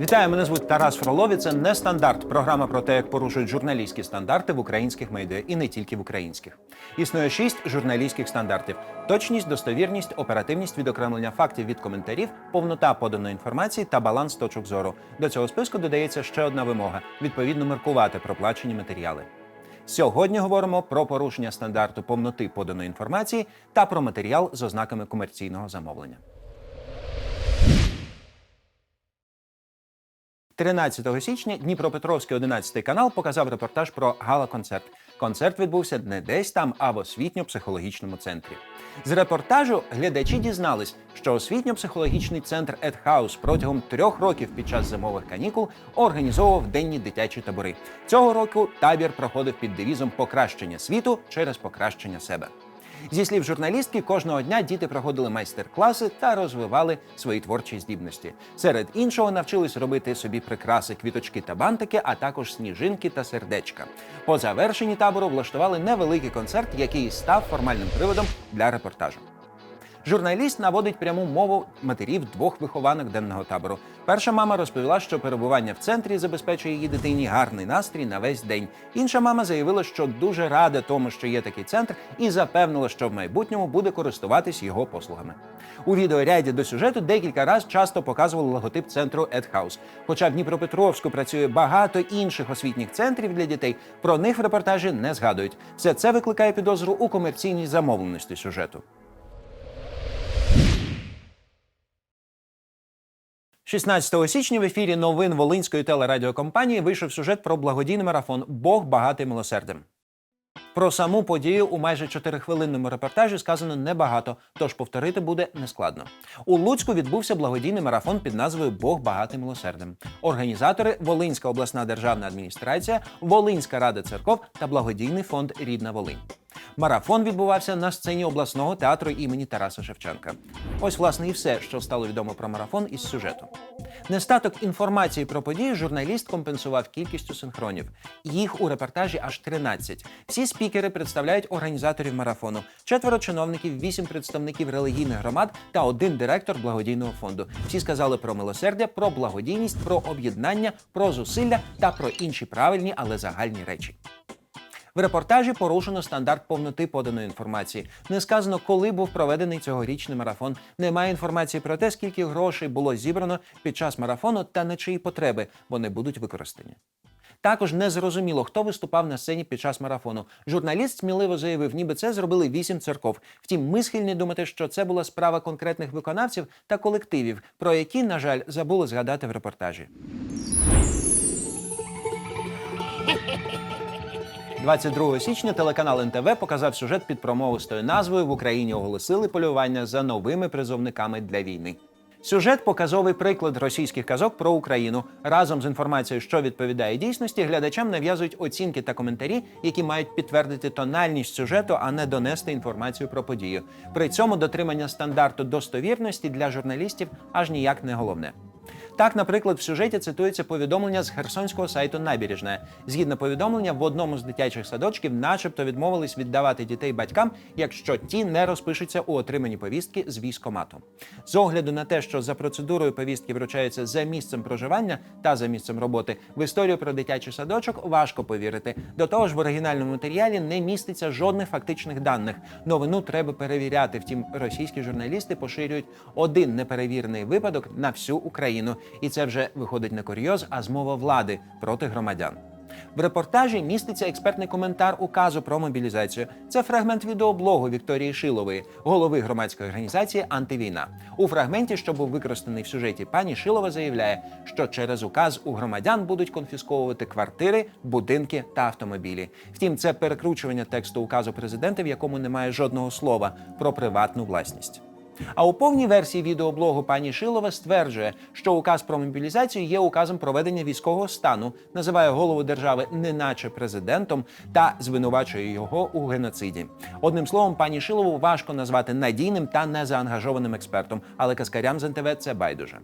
Вітаю, мене звуть Тарас Фролові. Це не стандарт. Програма про те, як порушують журналістські стандарти в українських медіа і не тільки в українських. Існує шість журналістських стандартів: точність, достовірність, оперативність, відокремлення фактів від коментарів, повнота поданої інформації та баланс точок зору. До цього списку додається ще одна вимога: відповідно маркувати проплачені матеріали. Сьогодні говоримо про порушення стандарту повноти поданої інформації та про матеріал з ознаками комерційного замовлення. 13 січня Дніпропетровський 11 канал показав репортаж про гала-концерт. Концерт відбувся не десь там, а в освітньо-психологічному центрі. З репортажу глядачі дізнались, що освітньо-психологічний центр Едхаус протягом трьох років під час зимових канікул організовував денні дитячі табори. Цього року табір проходив під девізом покращення світу через покращення себе. Зі слів журналістки, кожного дня діти проходили майстер-класи та розвивали свої творчі здібності. Серед іншого навчились робити собі прикраси, квіточки та бантики, а також сніжинки та сердечка. По завершенні табору влаштували невеликий концерт, який став формальним приводом для репортажу. Журналіст наводить пряму мову матерів двох вихованок денного табору. Перша мама розповіла, що перебування в центрі забезпечує її дитині гарний настрій на весь день. Інша мама заявила, що дуже рада тому, що є такий центр, і запевнила, що в майбутньому буде користуватись його послугами. У відеоряді до сюжету декілька разів часто показували логотип центру Едхаус. Хоча в Дніпропетровську працює багато інших освітніх центрів для дітей, про них в репортажі не згадують. Все це викликає підозру у комерційній замовленості сюжету. 16 січня в ефірі новин Волинської телерадіокомпанії вийшов сюжет про благодійний марафон Бог багатий милосердям. Про саму подію у майже 4-хвилинному репортажі сказано небагато, тож повторити буде нескладно. У Луцьку відбувся благодійний марафон під назвою Бог багатий милосердям. Організатори Волинська обласна державна адміністрація, Волинська рада церков та благодійний фонд Рідна Волинь. Марафон відбувався на сцені обласного театру імені Тараса Шевченка. Ось, власне, і все, що стало відомо про марафон із сюжету. Нестаток інформації про події журналіст компенсував кількістю синхронів. Їх у репортажі аж 13. Всі спікери представляють організаторів марафону: четверо чиновників, вісім представників релігійних громад та один директор благодійного фонду. Всі сказали про милосердя, про благодійність, про об'єднання, про зусилля та про інші правильні, але загальні речі. В репортажі порушено стандарт повноти поданої інформації. Не сказано, коли був проведений цьогорічний марафон. Немає інформації про те, скільки грошей було зібрано під час марафону та на чиї потреби вони будуть використані. Також не зрозуміло, хто виступав на сцені під час марафону. Журналіст сміливо заявив, ніби це зробили вісім церков. Втім, ми схильні думати, що це була справа конкретних виконавців та колективів, про які, на жаль, забули згадати в репортажі. 22 січня телеканал НТВ показав сюжет під промовистою назвою В Україні оголосили полювання за новими призовниками для війни. Сюжет показовий приклад російських казок про Україну. Разом з інформацією, що відповідає дійсності, глядачам нав'язують оцінки та коментарі, які мають підтвердити тональність сюжету, а не донести інформацію про подію. При цьому дотримання стандарту достовірності для журналістів аж ніяк не головне. Так, наприклад, в сюжеті цитується повідомлення з херсонського сайту Набережне. Згідно повідомлення, в одному з дитячих садочків, начебто, відмовились віддавати дітей батькам, якщо ті не розпишуться у отриманні повістки з військомату. З огляду на те, що за процедурою повістки вручаються за місцем проживання та за місцем роботи, в історію про дитячий садочок важко повірити. До того ж, в оригінальному матеріалі не міститься жодних фактичних даних. Новину треба перевіряти. Втім, російські журналісти поширюють один неперевірений випадок на всю Україну. І це вже виходить не курйоз, а змова влади проти громадян. В репортажі міститься експертний коментар указу про мобілізацію. Це фрагмент відеоблогу Вікторії Шилової, голови громадської організації Антивійна. У фрагменті, що був використаний в сюжеті, пані Шилова заявляє, що через указ у громадян будуть конфісковувати квартири, будинки та автомобілі. Втім, це перекручування тексту указу президента, в якому немає жодного слова про приватну власність. А у повній версії відеоблогу пані Шилова стверджує, що указ про мобілізацію є указом проведення військового стану, називає голову держави неначе президентом та звинувачує його у геноциді. Одним словом, пані Шилову важко назвати надійним та незаангажованим експертом, але каскарям з НТВ це байдуже.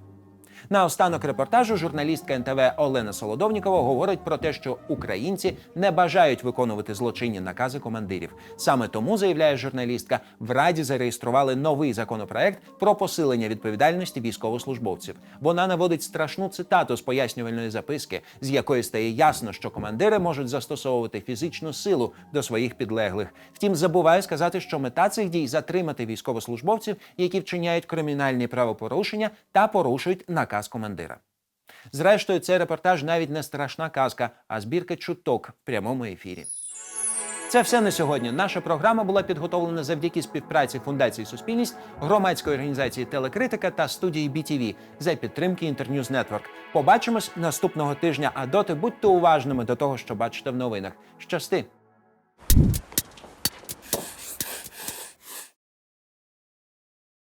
На останок репортажу журналістка НТВ Олена Солодовнікова говорить про те, що українці не бажають виконувати злочинні накази командирів. Саме тому заявляє журналістка, в Раді зареєстрували новий законопроект про посилення відповідальності військовослужбовців. Вона наводить страшну цитату з пояснювальної записки, з якої стає ясно, що командири можуть застосовувати фізичну силу до своїх підлеглих. Втім, забуває сказати, що мета цих дій затримати військовослужбовців, які вчиняють кримінальні правопорушення та порушують наказ командира. Зрештою, цей репортаж навіть не страшна казка, а збірка чуток в прямому ефірі. Це все на сьогодні. Наша програма була підготовлена завдяки співпраці Фундації Суспільність, громадської організації Телекритика та студії BTV за підтримки Інтерньюз Нетворк. Побачимось наступного тижня. А доти будьте уважними до того, що бачите в новинах. Щасти!